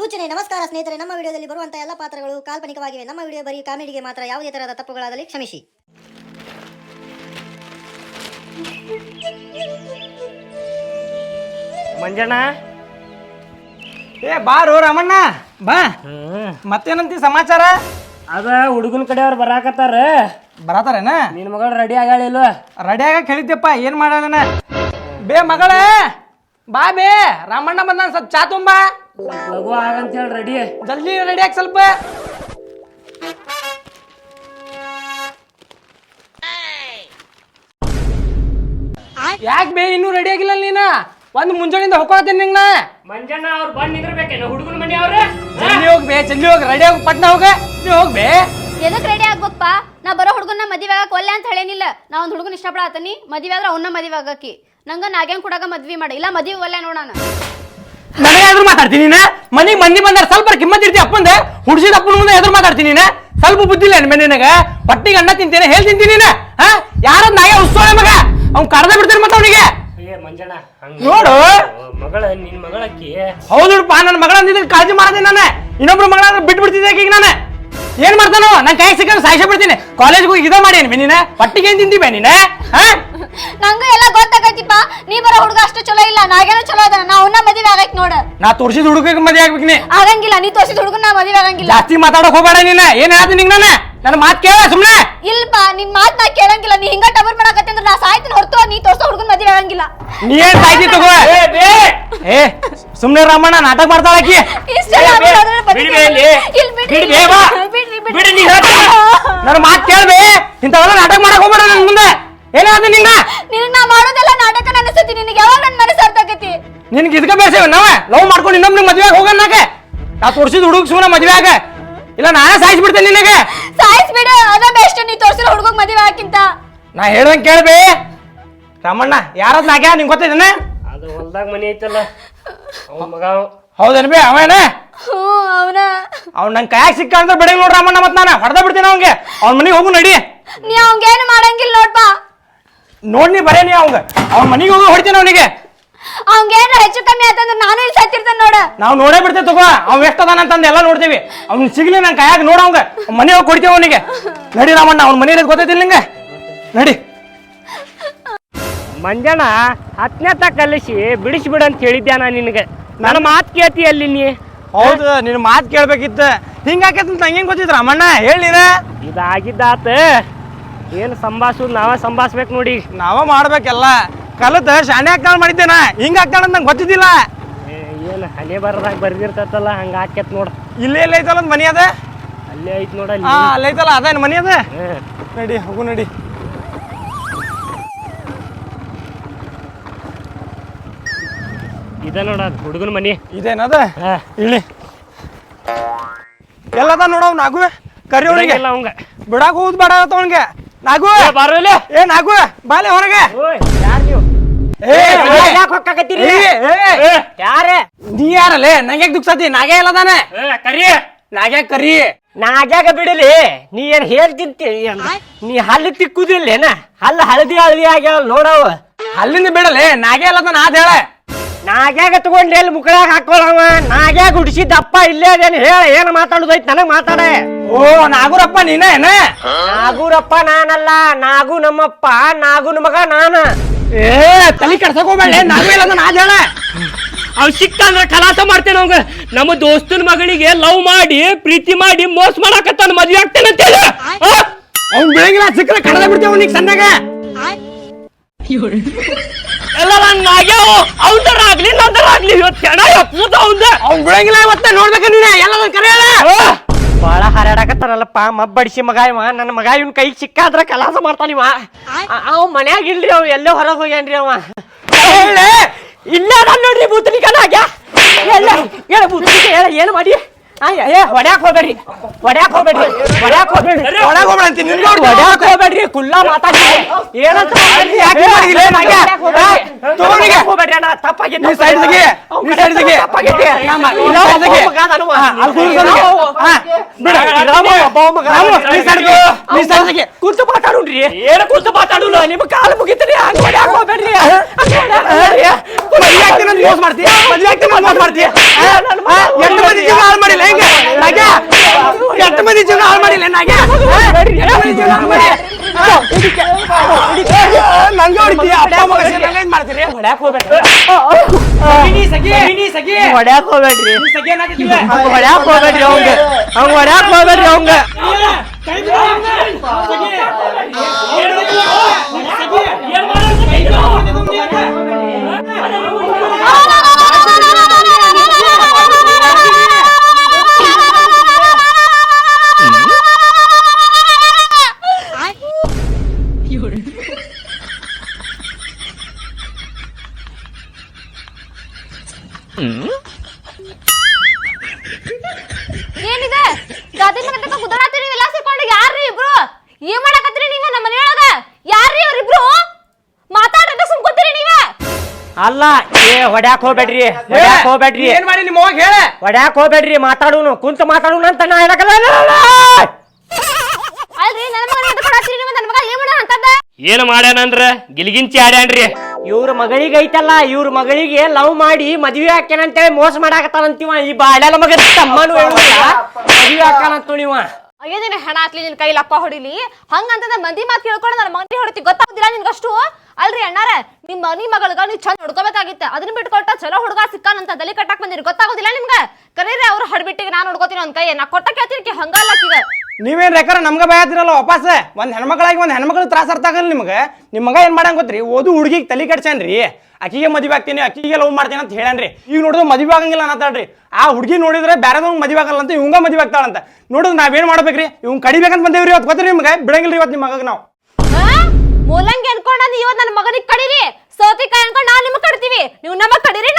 ಸೂಚನೆ ನಮಸ್ಕಾರ ಸ್ನೇಹಿತರೆ ನಮ್ಮ ವಿಡಿಯೋದಲ್ಲಿ ಬರುವಂತಹ ಎಲ್ಲ ಪಾತ್ರಗಳು ಕಾಲ್ಪನಿಕವಾಗಿವೆ. ನಮ್ಮ ವಿಡಿಯೋ ಬರೀ ಕಾಮಿಡಿಗೆ ಮಾತ್ರ ಯಾವುದೇ ತರಹದ ತಪ್ಪುಗಳಾದಲ್ಲಿ ಕ್ಷಮಿಸಿ. ಮಂಜಣ್ಣ? ಏ ಬಾರು ರಾಮಣ್ಣ ಬಾ. ಮತ್ತೇನಂತಿ ಸಮಾಚಾರ? ಅದ ಹುಡುಗನ ಕಡೆಯವ್ರು ಬರಾಕತ್ತಾರ. ಬರತಾರೇನ? ನಿನ್ ಮಗಳು ರೆಡಿ ಆಗಾಳಿಲ್ವ ರೆಡಿ ಆಗ ಹೇಳಿದ್ದೆಪ್ಪ ಏನ್ ಮಾಡೋಣ ಬೇ ಮಗಳೇ ಬಾ ಬೇ. ರಾಮಣ್ಣ ಬಂದ ಸ್ವಲ್ಪ ಚಾ ತುಂಬಾ. ಲಘು ಆಗಂತ ಹೇಳಿ ರೆಡಿ ಜಲ್ದಿ ರೆಡಿ ಆಗಿ ಸ್ವಲ್ಪ. ಯಾಕೆ ಬೇ ಇನ್ನೂ ರೆಡಿ ಆಗಿಲ್ಲ ನೀನ? ಒಂದು ಮುಂಜಾನೆಯಿಂದ ಹೊಕ್ಕೊಳತೀನಿ ನಿಂಗ ಮಂಜಣ್ಣ ಅವ್ರು ಬಂದ್ ನಿಂದಿರ್ಬೇಕೇನು ಹುಡುಗನ ಮನೆ ಅವ್ರ. ಜಲ್ದಿ ಹೋಗ್ ಬೇ ಜಲ್ದಿ ಹೋಗಿ ರೆಡಿ ಹೋಗಿ ಪಟ್ನ ಹೋಗ. ನೀ ಹೋಗ್ ಬೇ. ಎದಕ್ ರೆಡಿ ಆಗ್ಬೇಕಪ್ಪ ನಾ ಬರೋ ಹುಡುಗನ ಮದುವೆ ಆಗಕ್ಕೆ ಒಲ್ಲೆ ಅಂತ ಹೇಳೇನಿಲ್ಲ. ನಾ ಒಂದು ಹುಡುಗನ ಇಷ್ಟಪಡತ್ತೀನಿ ಮದುವೆ ಆದ್ರೆ ಅವನ್ನ ಮದುವೆ ಆಗಕ್ಕಿ. ನಂಗ ನಾಗೇನ್ ಕೊಡಾಗ ಮದ್ವಿ ಮಾಡಿ ಇಲ್ಲ ಮದುವೆ ಒಲ್ಲೆ ನೋಡೋಣ ನನಗೆ ಎದುರು ಮಾತಾಡ್ತೀನಿ ನೀನ? ಮನೆಗೆ ಮಂದಿ ಬಂದಾರ ಸ್ವಲ್ಪ ಕಿಮ್ಮತ್ ಇರ್ತಿ ಅಪ್ಪಂದೆ ಹುಡ್ಸಿದ ಅಪ್ಪನ ಮುಂದೆ ಎದುರು ಮಾತಾಡ್ತೀನಿ ನೀನು. ಸ್ವಲ್ಪ ಬುದ್ಧಿ ಇಲ್ಲ ಮನೆ ನಿನಗ. ಪಟ್ಟಿಗೆ ಅಣ್ಣ ತಿಂತೇನೆ ಹೇಳಿ ತಿಂತೀನಿ ನೀನ. ಹಾ? ಯಾರ ನಾಯ ಉತ್ಸವ ಮಗ? ಅವ್ನ್ ಕರೆದ ಬಿಡ್ತೀನಿ ಮತ್ತ ಅವನಿಗೆ. ಮಂಜಣ್ಣ ನೋಡು. ಮಗಳ ನಿನ್ ಮಗಳಕ್ಕಿ ಹೌದುಪ್ಪ ನನ್ನ ಮಗಳ ಅಂದಿದ್ರೆ ಕಾಳಜಿ ಮಾಡಿದೆ ನಾನು. ಇನ್ನೊಬ್ರು ಮಗಳ ಬಿಟ್ಟು ಬಿಡ್ತಿದ್ದೆ ಈಗ ನಾನು. ಏನ್ ಮಾಡ್ತಾನೋ? ನನ್ ಕೈ ಸಿಕ್ಕ ಸಾಯಿಸ ಬಿಡ್ತೀನಿ. ಕಾಲೇಜ್ಗೆ ಹೋಗಿ ಇದ ಮಾಡಿ ನೀನ? ಪಟ್ಟಿಗೆ ಏನ್ ತಿಂತೀವಿ ನೀನ? ಹಾ? ನಂಗ ಎಲ್ಲ ಗೊತ್ತಾಗೈತಿಪ್ಪ. ನೀ ಬರೋ ಹುಡುಗ ಅಷ್ಟು ಚಲೋ ಇಲ್ಲ ನಾಗೇನೋ ಚಲೋ ಅದ ನಾ ಅವನ್ನ ಮದುವೆ ಆಗೈತ್ ನೋಡ. ನಾ ತೋರಿಸಿದ ಹುಡುಗ ಮದುವೆ ಆಗ್ಬೇಕು ನೀ. ಆಗಂಗಿಲ್ಲ ನೀ ತೋರಿಸಿದ ಹುಡುಗನ ನಾ ಮದುವೆ ಆಗಂಗಿಲ್ಲ. ಜಾಸ್ತಿ ಮಾತಾಡಕ್ ಹೋಗ್ಬೇಡ ನೀನ. ಏನ್ ಹೇಳ್ತೀನಿ ನಿಂಗೆ ನಾನು? ನನ್ನ ಮಾತ್ ಕೇಳ ಸುಮ್ನೆ. ಇಲ್ಪ ನಿನ್ ಮಾತ್ ನಾ ಕೇಳಂಗಿಲ್ಲ. ನೀ ಹಿಂಗ ಟಬರ್ ಮಾಡಕತ್ತೆ ಅಂದ್ರೆ ನಾ ಸಾಯ್ತೀನಿ ಹೊರತು ನೀ ತೋರ್ಸೋ ಹುಡುಗನ ಮದುವೆ ಆಗಂಗಿಲ್ಲ. ನೀ ಏನ್ ಸಾಯ್ತಿ ತಗೋ? ಏ ಸುಮ್ನೆ ರಾಮಣ್ಣ ನಾಟಕ ಮಾಡ್ತಾಳ ಆಕಿ. ಇಷ್ಟೆಲ್ಲ ಆದ್ರೂ ಬಿಡ್ರಿ. ಬಿಡ್ರಿ. ನನ್ನ ಮಾತ್ ಕೇಳ್ಬೇ ಇಂಥವೆಲ್ಲ ನಾಟಕ ಮಾಡಕ್ ಹೋಗ್ಬೇಡ ನನ್ ಮುಂದೆ. ಏನಾದ ನಿಂಗ? ನಿನಗ್ ನಾ ಮಾಡೋದೆಲ್ಲ ನಾಟಕ ಅನಿಸುತ್ತೆ ನಿನಗೆ ಯಾವಾಗ ನನ್ನ ಮನಸ್ಸು ಅರ್ಥ ಆಕೈತಿ ನಿನ್ಗೆ ಇದಕ್ಕೆ ಬೇಸೇವ ನಾವ? ಲವ್ ಮಾಡ್ಕೊಂಡು ಇನ್ನೊಮ್ಮೆ ಮದ್ವೆ ಹೋಗನ್ನಾಕ ನಾ ತೋರ್ಸಿದ ಹುಡುಗ ಸುಮ್ಮನೆ ಮದ್ವೆ ಆಗ ಇಲ್ಲ ನಾನೇ ಸಾಯಿಸ್ಬಿಡ್ತೇನೆ ನಿನಗೆ. ಸಾಯ್ಸ್ ಬಿಡು ಅದ ಬೆಸ್ಟ್ ನೀ ತೋರ್ಸಿರೋ ಹುಡುಗ ಮದುವೆ ಹಾಕಿಂತ. ನಾ ಹೇಳ್ದಂಗೆ ಕೇಳ್ಬೇ ರಾಮಣ್ಣ ಯಾರದ್ ನಾಗ್ಯ ನಿಂಗೆ ಗೊತ್ತಿದ್ದೇನೆ ಅದು ಹೊಲ್ದಾಗ ಮನೆ ಐತಲ್ಲ ಅವ್ನ ಮಗ ಹೌದೇನ್ ಬೇ ಅವೇನ ಹ್ಞೂ ಅವನ. ಅವ್ನು ನಂಗೆ ಕೈಯಾಗ ಸಿಕ್ಕ ಅಂದ್ರೆ ಬಿಡಿ ನೋಡ್ರಿ ರಾಮಣ್ಣ ಮತ್ತೆ ನಾನು. ಹೊಡೆದ ಬಿಡ್ತೀನಿ ಅವ್ನಿಗೆ. ಅವ್ನ ಮನೆಗೆ ಹೋಗು ನಡಿ. ನೀ ಅವಂಗೇನು ಮಾಡಂಗಿಲ್ಲ ನೋಡ್ಪಾ ನೋಡ್ ಬರೇನಿ ಬರೇ ನೀ ಅವಂಗ. ಅವ್ ಮನಿಗೆ ಹೋಗಿ ಹೊಡಿತೀನಿ ಅವನಿಗೆ. ಅವಂಗೇನು ಹೆಚ್ಚು ಕಮ್ಮಿ ಆಯ್ತಂದ್ರೆ ನಾನು ಇಲ್ಲಿ ಸತ್ತಿರ್ತೇನೆ ನೋಡ. ನಾವು ನೋಡೇ ಬಿಡ್ತೇವೆ ತಗೋ. ಅವ್ ಎಷ್ಟು ಅದಾನ ಅಂತಂದು ಎಲ್ಲ ನೋಡ್ತೀವಿ. ಅವ್ನು ಸಿಗ್ಲಿ ನನ್ನ ಕೈಯಾಗ ನೋಡ ಅವಂಗ. ಮನೆ ಹೋಗಿ ಕೊಡ್ತೇವೆ ಅವನಿಗೆ. ನಡಿ ರಾಮಣ್ಣ ಅವ್ನ ಮನೆ ಗೊತ್ತೈತಿಲ್ಲ ನಿಂಗೆ? ನಡಿ. ಮಂಜಣ್ಣ ಹತ್ತನೇ ತ ಕಲಿಸಿ ಬಿಡಿಸಿ ಬಿಡು ಅಂತ ಹೇಳಿದ್ದೆ ನಾ ನಿನಗೆ. ನನ್ನ ಮಾತು ಕೇಳ್ತಿ ಅಲ್ಲಿ ನೀ? ಹೌದು ನಿನ್ನ ಮಾತು ಕೇಳ್ಬೇಕಿತ್ತು. ಹಿಂಗಾಕೈತೆ ಅಂತ ನಂಗೆ ಗೊತ್ತಿತ್ತು ರಾಮಣ್ಣ? ಹೇಳಿರ ನೀನ. ಇದಾಗಿದ್ದಾತ. ಏನು ಸಂಭಾಷು ನಾವ ಸಂಭಾಷಬೇಕು ನೋಡಿ. ನಾವ ಮಾಡ್ಬೇಕೆಲ್ಲ. ಕಲತ ಶಾಣೆ ಹಾಕ್ತಾಳ ಮಾಡಿದ್ದೇನ? ಹಿಂಗ ಹಾಕ್ತಾಳ ನಂಗೆ ಗೊತ್ತಿದ್ದಿಲ್ಲ. ಏನು ಹಳೆ ಬರದಾಗ ಬರ್ದಿರ್ತೈತಲ್ಲ ಹಂಗ ಹಾಕ್ಯತ್ ನೋಡ. ಇಲ್ಲೇ ಇಲ್ಲ ಐತಲ್ಲ ಮನಿ ಅದ? ಅಲ್ಲೇ ಐತ್ ನೋಡ ಹಾ ಅಲ್ಲ ಐತಲ್ಲ ಅದೇನು ಮನಿ ಅದ. ನಡಿ ಹೋಗು ನಡಿ. ಇದ ನೋಡ ಅದ್ ಹುಡುಗನ ಮನಿ. ಇದೇನದ. ಇಳಿ ಎಲ್ಲದ ನೋಡ ಅವ್ನು ನಾಗುವೆ? ಕರಿ ಅವ್ನಿಗೆ. ಇಲ್ಲ ಅವಂಗ. ಬಿಡಾಕ ಹೋಗುದು ಬೇಡ ಅವನಿಗೆ. ನಾಗು! ಬಾರಲೆ ಏ ನಾಗು ಬಾಲೆ ಹೊರಗೆ. ಯಾರು ನೀವು? ಯಾಕೆ ಹೊಕ್ಕಾಕತ್ತೀರಿ? ಏ, ಏ, ಯಾರೇ? ನೀ ಯಾರಲ್ಲೇ? ನಂಗೆ ದುಕ್ಸತಿ ನಾಗೆ ತಾನೆ. ಕರಿ. ನಾಗೆ ಕರಿ. ನಾಗ್ಯಾಗ ಬಿಡಲಿ. ನೀ ಏನ್ ಹೇಳ್ತಿಂತಿ ನೀ ಹಲ್ಲು ತಿಕ್ಕುದಿಲ್ಲೇನ? ಹಲ್ಲ ಹಳದಿ ಹಳದಿ ಆಗ್ಯಾವ ನೋಡವ. ಅಲ್ಲಿಂದ ಬಿಡಲೆ? ಇಲ್ಲ ಎಲ್ಲದಾನ ಅದ ಹೇಳ. ನಾಗ್ಯಾಗ ತಗೊಂಡು ಎಲ್ಲಿ ಮುಕ್ಕಳಾಗ ಹಾಕೊಳ್ಳವ ನಾಗ್ಯಾಗ ಹುಡ್ಸಿದ್ದಪ್ಪ ಇಲ್ಲೇ ಅದೇನು ಹೇಳ ಏನು ಮಾತಾಡುದೈತ್ ನನಗೆ ಮಾತಾಡ. ಓ ನಾಗೂರಪ್ಪ ನೀನ ಏನ? ನಾಗೂರಪ್ಪ ನಾನಲ್ಲ ನಾಗು ನಮ್ಮಪ್ಪ ನಾಗುನ ಮಗ ನಾನ. ಏ ತಲೆ ಕೆಡ್ಸಕೋಬೇಡ ಹೋಗ್ಬೇಡ ನಾಗು ಇಲ್ಲ ಅದ ಹೇಳ. ಅವ್ ಸಿಕ್ತ ಅಂದ್ರೆ ಕಲಾಸ ಮಾಡ್ತೇನೆ ಅವಂಗ ನಮ್ಮ ದೋಸ್ತನ ಮಗಳಿಗೆ ಲವ್ ಮಾಡಿ ಪ್ರೀತಿ ಮಾಡಿ ಮೋಸ ಮಾಡಾಕತ್ತಾನ ಮದ್ವೆ ಆಗ್ತೇನೆ ಅಂತ ಹೇಳಿ. ಅವ್ನ್ ಸಿಕ್ಕರೆ ಕಡದ ಬಿಡ್ತೇವೆ ಅವ್ನಿಗೆ ಸಣ್ಣಗ. ಎಲ್ಲ ನನ್ ಆಗ್ಯಾವ ಅವನರ ಆಗ್ಲಿ ನಂದರ ಆಗ್ಲಿ ಇವತ್ತು ಕೆಣ ಎಪ್ಪದ ಅವಂದ ಅವ್ನ್ ಬೆಳಗಿನ ಇವತ್ತ ನೋಡ್ಬೇಕ ಎಲ್ಲ ಎಲ್ಲದ ಕರೆ ಬಾಳ ಹಾರಾಡಕತ್ತಾನಲ್ಲಪ್ಪ ಮಬ್ಬಡಿಸಿ ಮಗ ಇವ ನನ್ನ ಮಗ ಇವನ್ ಕೈಗೆ ಸಿಕ್ಕಾದ್ರ ಕಲಾಸ ಮಾಡ್ತಾನ ಇವ. ಅ- ಅವ ಮನ್ಯಾಗ ಇಲ್ರಿ ಅವ ಎಲ್ಲೋ ಹೊರಗೆ ಹೋಗ್ಯಾನ್ರಿ ಅವ. ಇಲ್ಲ ನೋಡ್ರಿ ಬೂತನಿಕನ ಆಗ್ಯಾ ಎಲ್ಲ ಹೇಳ ಬೂತನಿಕ ಹೇಳ ಏನು ಮಾಡಿ? ಏ ಹೊಡ್ಯಾಕ್ ಹೋಗ್ಬೇಡ್ರಿ ಹೊಡ್ಯಾಕ್ ಹೋಗ್ಬೇಡ್ರಿ ಹೊಡ್ಯಾಕ್ ಹೋಗ್ಬೇಡ್ರಿ ಒಳಗೆ ಹೋಗ್ಬೇಡ ಅಂತೀನಿ ನಿನ್ಗೆ ಹೊಡ್ದು. ಹೊಡ್ಯಾಕ್ ಹೋಗ್ಬೇಡ್ರಿ ಕುಲ್ಲ ಮಾತಾಡಿ ಏನಂತ ಯಾಕೆ ಮಾಡಿದಿಲ್ಲ. ಹೋಗ್ಬೇಡ್ರಿ ಅಣ್ಣ ತಪ್ಪಾಗೈತೆ ನೀ side ಗೆ, ನೀ side ಗೆ. ತಪ್ಪಾಗೈತೆ ನಮ್ಮ, ಇಲ್ಲ, ನೀ side ಒಬ್ಬ ಗೆ. ಮಗ ಅದಾನವ. ಹಾ, ಅಲ್ಲಿ ಕೂರ್ಸು ನನಗೆ. ಹಾ, ಬಿಡು. ರಾಮ ಒಬ್ಬ ಮಗ ರಾಮು, ನೀ side ಗೆ, ನೀ side ಗೆ. ಕೂತು ಮಾತಾಡುನ್ರಿ ಏನು ಕೂತು ಮಾತಾಡುಲ್ಲ ನಿಮ್ಮ ಕಾಲು ಮುಗಿತ್ರಿ ಹಂಗ ಹೊಡ್ಯಾಕ್ ಹೋಗ್ಬೇಡ್ರಿ. ಮದ್ವೆ ಆಗ್ತೀನಿ ಅಂತ ಮೋಸ ಮಾಡ್ತೀಯ? ಮದ್ವೆ ಆಗ್ತೀನಿ ಅಂತ ಮೋಸ ಮಾಡ್ತೀಯ? ಮಾಡಿಲ್ಲ ಹಾ? ಎಂಟು ಮಂದಿ ಜೀವ ಮಂದಿ ಜೀವನ ಹಾಳು ಮಾಡಿಲ್ಲ ನಾಗೆ ಎಷ್ಟು ಮಂದಿ ಜೀವನ ಹಾಳು ಮಾಡಿ ನಂಗೆ ಹೊಡಿತೀಯ ಅಪ್ಪ ಮಗ ಸೇರಿ ನಂಗೆ ಏನ್ ಮಾಡ್ತೀರಿ ಹೊಡ್ಯಾಕ್ ಹೋಗ್ಬೇಡ್ರಿ ಸಗಿ ಸಗಿ ಸಗಿ ಸಗಿ ಹೊಡ್ಯಾಕ್ ಹೋಗ್ಬೇಡ್ರಿ ಸಗಿ ಏನಾಗಿದ್ವಿ ಹಂಗ ಹೊಡ್ಯಾಕ್ ಹೋಗ್ಬೇಡ್ರಿ ಅವಂಗ ಹಂಗ ಹೊಡ್ಯಾಕ್ ಹೋಗ್ಬೇಡ್ರಿ ಅವಂಗ ಏನಿದೆ? ಗಾದಿ ಮನೆ ತನಕ ಗುದ್ದಾಡತ್ತೀರಿ ಎಲ್ಲ ಸೇರ್ಕೊಂಡು ಯಾರ್ರಿ ಇಬ್ರು? ಏನ್ ಮಾಡಕತ್ತೀರಿ ನೀವ ನಮ್ಮ ಮನೆಯೊಳಗ? ಯಾರ್ರಿ ಅವ್ರಿಬ್ರು ಮಾತಾಡ್ರಿ ಸುಮ್ಕೊತೀರಿ ನೀವ? ಅಲ್ಲ ಏ ಹೊಡ್ಯಾಕ್ ಹೋಗ್ಬೇಡ್ರಿ ಹೊಡ್ಯಾಕ್ ಹೋಗ್ಬೇಡ್ರಿ. ಏನ್ ಮಾಡಿ ನಿಮ್ಮ ಹೋಗಿ ಹೇಳ? ಹೊಡ್ಯಾಕ್ ಹೋಗ್ಬೇಡ್ರಿ ಮಾತಾಡೋನು ಕುಂತ ಮಾತಾಡೋನು ಅಂತ ನಾ ಹೇಳಕಲ್ಲ. ಅಲ್ರಿ ನನ್ನ ಮಗನ ಎದಕ್ ಕೊಡತ್ತೀರಿ ನೀವು ನನ್ನ ಮಗ ಏನ್ ಮಾಡ ಅಂತಂದ? ಏನ್ ಮಾಡ್ಯಾನಂದ್ರ ಗಿಲಿಗಿಂಚಿ ಆಡ್ಯಾನ್ರಿ. ಇವ್ರ ಮಗಳಿಗೆ ಐತಲ್ಲ ಇವ್ರ ಮಗಳಿಗೆ ಲವ್ ಮಾಡಿ ಮದ್ವೆ ಹಾಕ್ಯಾನಂತೇಳಿ ಮೋಸ ಮಾಡಾಕತ್ತಾನಂತೀವ ಈ ಬಾಳ ಮಗ ತಮ್ಮನು ಹೇಳುದಿಲ್ಲ. ಮದ್ವೆ ಹಾಕಾನಂತ ಅಯ್ಯೋ ನಿನ್ನ ಹೆಣ ಹಾಕ್ಲಿ ನಿನ್ ಕೈಲಿ ಅಪ್ಪ ಹೊಡಿಲಿ. ಹಂಗಂತ ಮಂದಿ ಮಾತು ಕೇಳ್ಕೊಂಡು ನನ್ನ ಮಗನಿ ಹೊಡಿತಿ ಗೊತ್ತಾಗುದಿಲ್ಲ ನಿನ್ಗಷ್ಟು? ಅಲ್ರಿ ಅಣ್ಣಾರ ನಿಮ್ ಮನಿ ಮಗಳಗ ನೀವು ಚಂದ ಹುಡ್ಕೋಬೇಕಾಗಿತ್ತ. ಅದನ್ನ ಬಿಟ್ಕೊಟ್ಟ ಚಲೋ ಹುಡುಗ ಸಿಕ್ಕಾನಂತ ತಲೆ ಕಟ್ಟಾಕ್ ಬಂದಿರಿ. ಗೊತ್ತಾಗೋದಿಲ್ಲ ನಿಮ್ಗ? ಕರೀರಿ ಅವ್ರು ಹಡ್ಬಿಟ್ಟಿಗೆ ನಾನು ಹುಡ್ಕೋತೀನಿ ಒಂದ್ ಕೈ ನಾ ಕೊಟ್ಟ ಕೇಳ್ತೀನಿ ಹಂಗಲ್ಲ ಆಕಿಗ ನೀವೇನ್ ನಮ್ಗೆ ಭಯ ಆತಿರಲ್ಲ ವಾಪಸ್? ಒಂದು ಹೆಣ್ಮಕ್ಳಾಗಿ ಒಂದು ಹೆಣ್ಮಕ್ಳು ತ್ರಾಸ ಅರ್ಥ ಆಗಲ್ಲ ನಿಮ್ಗೆ. ನಿಮ್ಮ ಮಗ ಏನು ಮಾಡಂಗೆ ಗೊತ್ತ್ರಿ? ಓದು ಹುಡುಗಿಗೆ ತಲೆ ಕೆಡ್ಸ್ಯಾನ್ರಿ. ಆಕಿಗೆ ಮದುವೆ ಆಗ್ತೀನಿ, ಅಕ್ಕಿಗೆ ಲವ್ ಮಾಡ್ತೀನಿ ಅಂತ ಹೇಳ್ಯಾನ್ರಿ. ಈಗ ನೋಡಿದ್ರೆ ಮದುವೆ ಆಗಂಗಿಲ್ಲ ಅನ್ನತಾಳ್ರಿ ಆ ಹುಡುಗಿ ನೋಡಿದ್ರೆ ಬೇರೆದವ್ನ ಮದುವೆ ಆಗಲ್ಲ ಅಂತ ಇವಂಗ ಮದುವೆ ಆಗ್ತಾಳಂತ. ನೋಡಿದ್ರೆ ನಾವೇನು ಮಾಡ್ಬೇಕ್ರಿ? ಇವ್ನ್ ಕಡಿಬೇಕಂತ ಬಂದೇವ್ರಿ ಇವತ್ತು ಗೊತ್ತ್ರಿ ನಿಮ್ಗೆ? ಬಿಡಂಗಿಲ್ಲ ಇವತ್ತು ನಿಮ್ಮ ಮಗಗೆ ನಾವು. ಮೂಲಂಗಿ ಅನ್ಕೊಂಡ್ ಇವತ್ತು ನನ್ನ ಮಗನಿಗೆ ಕಡಿರಿ. ಸೌತಿಕಾಯಿ ಅನ್ಕೊಂಡು ನಾವು ನಿಮ್ಗೆ ಕಡ್ತೀವಿ ನೀವು ನಮ್ಮ ಕಡೀರಿ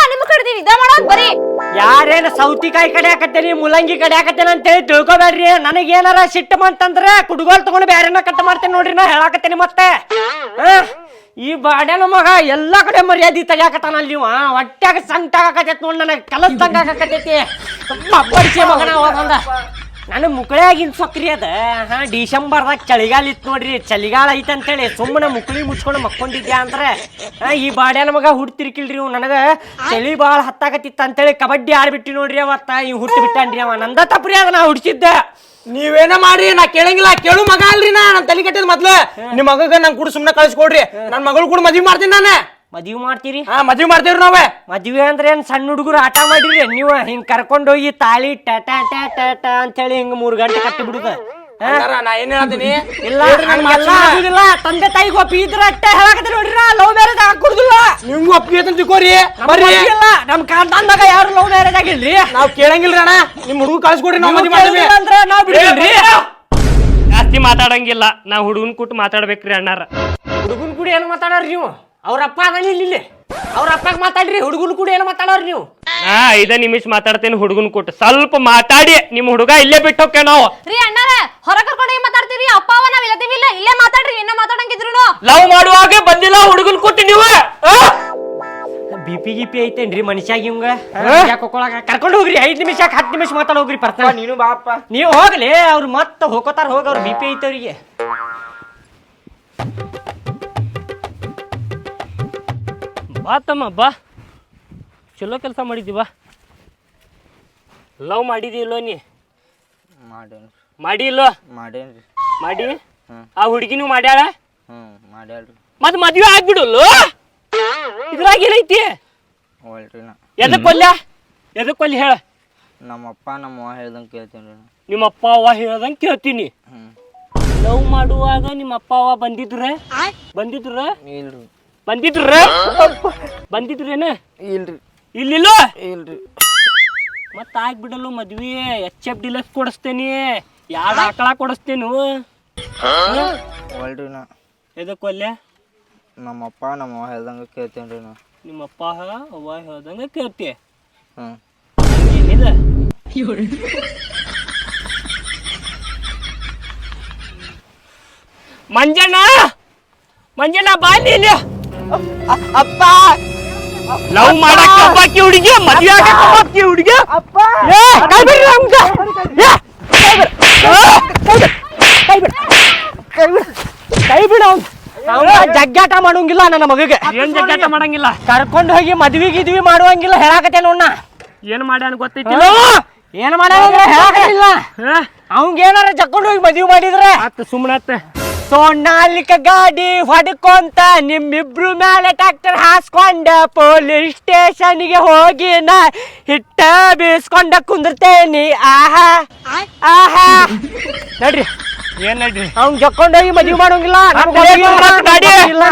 ಯಾರೇನ ಸೌತಿಕಾಯಿ ಕಡೆ ಮೂಲಂಗಿ ಮುಲ್ಲಂಗಿ ಕಡೆ ಹಾಕತ್ತೇನೆ ಅಂತೇಳಿ ತಿಳ್ಕೊಬೇಡ್ರಿ. ನನಗೇನಾರ ಸಿಟ್ಟು ಅಂತಂದ್ರೆ ಕುಡುಗೋಲ್ ತಗೊಂಡು ಬೇರೆನ ಕಟ್ ಮಾಡ್ತೇನೆ ನೋಡ್ರಿ, ನಾ ಹೇಳಾಕತ್ತೇನಿ ಮತ್ತೆ? ಈ ಬಾಡ್ಯಾನ ಮಗ ಎಲ್ಲ ಕಡೆ ಮರ್ಯಾದಿ ತೆಗ್ಯಾಕತ್ತಾನ ಅಲ್ಲಿ ಇವ. ಹೊಟ್ಯಾಗ ಸಂಕಟ ನೋಡಿ ನನಗೆ ಕಲಸ್ ಆಗಾಕತ್ತೈತಿ. ಮಬ್ಬಡಿಸಿ ಮಗನ ಹೋಗಂದ ನಾನು ಮುಕಳಿಯಾಗಿನ ಸೊಕ್ರಿ ಅದ. ಹಾ ಡಿಸೆಂಬರ್ದಾಗ ಚಳಿಗಾಲ ಇತ್ತು ನೋಡ್ರಿ. ಚಳಿಗಾಲ ಐತೆ ಅಂತೇಳಿ ಸುಮ್ಮನೆ ಮುಕಳಿ ಮುಚ್ಕೊಂಡು ಮಕ್ಕೊಂಡಿದ್ಯಾ ಅಂದ್ರೆ ಈ ಬಾಡ್ಯಾನ ಮಗ ಹುಡ್ತಿರ್ಕಿಲ್ರಿ ಇವ್ ನನಗ. ಚಳಿ ಭಾಳ ಹತ್ತಾಕತ್ತಿತ್ತು ಅಂತೇಳಿ ಕಬಡ್ಡಿ ಆಡ್ಬಿಟ್ಟಿ ನೋಡ್ರಿ ಅವತ್ತ ಇವ್ ಹುಟ್ಟಿ ಬಿಟ್ಟಾನ್ರಿ ಅವ. ನಂದ ತಪ್ಪ್ರಿ ಅದ ನಾ ಹುಡ್ಸಿದ್ದೆ. ನೀವೇನ ಮಾಡ್ರಿ ನಾ ಕೇಳಂಗಿಲ್ಲ. ಕೇಳು ಮಗ ಅಲ್ರಿ ನಾ. ನನ್ನ ತಲೆ ಕಟ್ಟಿದ ಮೊದ್ಲು. ನಿಮ್ಮ ಮಗಗ ನಂಗೆ ಕೂಡ ಸುಮ್ನೆ ಕಳ್ಸಿಕೊಡ್ರಿ. ನನ್ನ ಮಗಳು ಕೂಡ ಮದ್ವಿ ಮಾಡ್ತೀನಿ ನಾನು. ಮದ್ವಿ ಮಾಡ್ತೀರಿ? ಹಾ ಮದ್ವಿ ಮಾಡ್ತೀವಿ ನಾವೇ. ಮದ್ವಿ ಅಂದ್ರೆ ಏನ್ ಸಣ್ಣ ಹುಡುಗರು ಆಟ ಮಾಡಿರಿ? ನೀವು ಹಿಂಗ್ ಕರ್ಕೊಂಡೋಗಿ ತಾಳಿ ಟಟ ಟ ಟ ಅಂತ ಹೇಳಿ ಅಂತೇಳಿ ಹಿಂಗ್ ಮೂರ್ ಗಂಟೆ ಕಟ್ಟಿ ಬಿಡುದ. ಅಣ್ಣಾರ, ನಾ ಏನ್ ಹೇಳ್ತೀನಿ ಇಲ್ಲ ಹಂಗೆಲ್ಲ ಆಗುದಿಲ್ಲ. ತಂದೆ ತಾಯಿಗೆ ಒಪ್ಪಿ ಇದ್ರ ಅಟ್ಟೆ ಹೇಳಕತ್ತಿ ನೋಡ್ರಿ ಲವ್ ಮ್ಯಾರೇಜ್ ಹಾಕುದಿಲ್ಲ ನಿಮ್ಗೂ ಒಪ್ಪಿಗೆ ಐತೆ ತಿಳ್ಕೊರಿ. ಬರ್ರಿ. ನಮ್ ಕಾಂತಾಂದಾಗ ಯಾರು ಲವ್ ಮ್ಯಾರೇಜ್ ಆಗಿಲ್ರಿ? ನಾವ್ ಕೇಳಂಗಿಲ್ಲ ಅಣ್ಣ. ನಿಮ್ ಹುಡುಗ ಕಳ್ಸಿಕೊಡ್ರಿ ನಾವ್ ಮದ್ವಿ ಮಾಡ್ತೀವಿ. ಅಂದ್ರೆ ನಾವ್ ಬಿಡ್ರಿ ಜಾಸ್ತಿ ಮಾತಾಡಂಗಿಲ್ಲ. ನಾವ್ ಹುಡುಗನ್ ಕೂಟ್ ಮಾತಾಡ್ಬೇಕ್ರಿ ಅಣ್ಣಾರ. ಹುಡುಗನ್ ಕೂಡ ಏನ್ ಮಾತಾಡ್ರಿ ನೀವು? ಅವ್ರ ಆಗಲಿಲ್ಲ ಅವರಪ್ಪ ಇಲ್ಲಿ ಅವ್ರ ಅಪ್ಪಗ್ ಮಾತಾಡ್ರಿ ಹುಡುಗನ್ ಕೂಡ ಏನ್ ಮಾತಾಡೋರಿ ನೀವು? ನಾ ಐದ ನಿಮಿಷ ಮಾತಾಡ್ತೇನೆ ಹುಡುಗನ್ ಕೊಟ್ಟು ಸ್ವಲ್ಪ ಮಾತಾಡಿ ನಿಮ್ ಹುಡುಗ ಇಲ್ಲೇ ಬಿಟ್ಟು ಹೋಗ್ತೇವೆ ನಾವು ರೀ ಅಣ್ಣಾರ ಹೊರ ಕರ್ಕೊಂಡು ಏನ್ ಮಾತಾಡ್ತೀರಿ ಅಪ್ಪ ಅವ ನಾವ್ ಇಲ್ಲದಿವಿ ಇಲ್ಲ ಇಲ್ಲೇ ಮಾತಾಡ್ರಿ ಇನ್ನ ಮಾತಾಡಂಗಿದ್ರು ಲವ್ ಮಾಡುವಾಗ ಬಂದಿಲ್ಲ ಹುಡುಗನ್ ಕೊಟ್ಟು ನೀವು? ಬಿಪಿ ಗಿಪಿ ಪಿ ಐತೇನ್ರಿ ಮನುಷ್ಯಾಗ ಇವಂಗ? ಯಾಕೊಳಗ ಕರ್ಕೊಂಡು ಹೋಗ್ರಿ ಐದ್ ನಿಮಿಷ ಹತ್ತು ನಿಮಿಷ ಮಾತಾಡ ಹೋಗ್ರಿ ಪರ್ಸನಲ್. ನೀನು ಬಾಪ. ನೀವು ಹೋಗ್ಲಿ ಅವ್ರು ಮತ್ತೆ ಹೋಗೋತಾರ ಹೋಗ ಅವ್ರ ಬಿಪಿ ಪಿ ಐತೆ ಬಾ ತಮ್ಮ ಬಾ. ಚಲೋ ಕೆಲಸ ಮಾಡಿದಿ ಬಾ. ಲವ್ ಮಾಡಿದಿಲ್ಲೋ ನೀ? ಮಾಡೇನ್ರಿ. ಮಾಡಿ ಇಲ್ಲೋ? ಮಾಡೇನ್ರಿ. ಮಾಡಿ? ಆ ಹುಡುಗಿನೂ ಮಾಡ್ಯಾಳ? ಹ್ಞೂ ಮಾಡ್ಯಾಳ್ರಿ. ಮತ್ ಮದ್ವೆ ಆಗ್ಬಿಡಲ್ಲ? ಇದ್ರಾಗ ಏನೈತಿ? ಒಲ್ರಿ ನಾ ಎದಕ್ ಕೊಲ್ಯ ಎದಕ್ಕೆ ಹೇಳ? ನಮ್ಮಪ್ಪ ನಮ್ಮ ಅವ್ವ ಹೇಳ್ದಂಗೆ ಕೇಳ್ತೀನಿ ರೀ ನಿಮ್ಮ ಅಪ್ಪ ಅವ್ವ ಹೇಳ್ದಂಗೆ ಕೇಳ್ತೀನಿ. ಹ್ಞೂ ಲವ್ ಮಾಡುವಾಗ ನಿಮ್ಮ ಅಪ್ಪ ಅವ್ವ ಬಂದಿದ್ರ? ಬಂದಿದ್ರ? ಇಲ್ರಿ. ಬಂದಿದ್ರ? ಬಂದಿದ್ರೇನ? ಇಲ್ರಿ. ಇಲ್ಲಿಲ್ಲ? ಇಲ್ರಿ. ಮತ್ತ ಆಗ್ಬಿಡಲ್ಲ ಮದ್ವಿ? ಎಚ್ ಎಫ್ ಡಿಲಕ್ಸ್ ಕೊಡಿಸ್ತೇನಿ. ಯಾರ ಆಕಳ ಕೊಡಿಸ್ತೇನು? ಒಲ್ರಿ ನಾ. ಎದಕ್ಕೆ ಕೊಲ್ಯ ನಮ್ಮಪ್ಪ ನಮ್ಮ ಅವ್ವ ಹೇಳ್ದಂಗೆ ಕೇಳ್ತೇನ್ರಿ ರೀ ನಾ. ನಿಮ್ಮಪ್ಪ ಅವ್ವ ಹೇಳ್ದಂಗ ಕೇಳ್ತಿ. ಹ್ಞೂ ಏನಿದ? ಮಂಜಣ್ಣ! ಮಂಜಣ್ಣ ಬಾ ಇಲ್ಲಿ. ಅಪ್ಪ! ಲವ್ ಮಾಡಕ್ಕೆ ಒಬ್ಬಾಕಿ ಹುಡುಗಿ ಮದ್ವೆ ಆಗಕ್ಕೆ ಒಬ್ಬಾಕಿ ಹುಡುಗಿ. ಅಪ್ಪ! ಏ ಕೈ ಬಿಡ್ರಿ ನಮ್ಗ ಏ ಕೈ ಬಿಡ್ ಕೈ ಬಿಡ್ ಕೈ ಬಿಡ್ ಕೈ ಬಿಡ ಅವ್ನ. ಜಗ್ಗಾಟ ಮಾಡೋಂಗಿಲ್ಲ ನನ್ನ ಮಗಗೆ. ಏನ್ ಜಗ್ಗಾಟ ಮಾಡಂಗಿಲ್ಲ? ಕರ್ಕೊಂಡು ಹೋಗಿ ಮದ್ವಿ ಗಿದ್ವಿ ಮಾಡುವಂಗಿಲ್ಲ ಹೇಳಾಕತ್ತೆ ನೋಡ್ನ ಏನ್ ಮಾಡ್ಯಾನ ಗೊತ್ತೈತಿ? ಏನ್ ಮಾಡ್ಯಾನ ಹೇಳಾಕತ್ತಿಲ್ಲ. ಅವಂಗ ಏನಾರ ಜಕ್ಕೊಂಡು ಹೋಗಿ ಮದ್ವಿ ಮಾಡಿದ್ರೆ? ಆತ ಸುಮ್ಮನತ್ತ ಸೋನಾಲಿಕ ಗಾಡಿ ಹೊಡ್ಕೊಂತ ನಿಮ್ಮಿಬ್ರು ಮೇಲೆ ಟ್ರ್ಯಾಕ್ಟರ್ ಹಾಸ್ಕೊಂಡ ಪೊಲೀಸ್ ಸ್ಟೇಷನ್ಗೆ ಹೋಗಿ ನಾ ಹಿಟ್ಟ ಬೀಸ್ಕೊಂಡ ಕುಂದಿರ್ತೇನಿ. ಆಹಾ. ಆಹಾ. ನಡ್ರಿ. ಏನ್ ನಡ್ರಿ? ಅವ್ನ್ ಜಕ್ಕೊಂಡೋಗಿ ಮದ್ವಿ ಮಾಡೋಂಗಿಲ್ಲ. ಗಾಡಿ? ಇಲ್ಲ.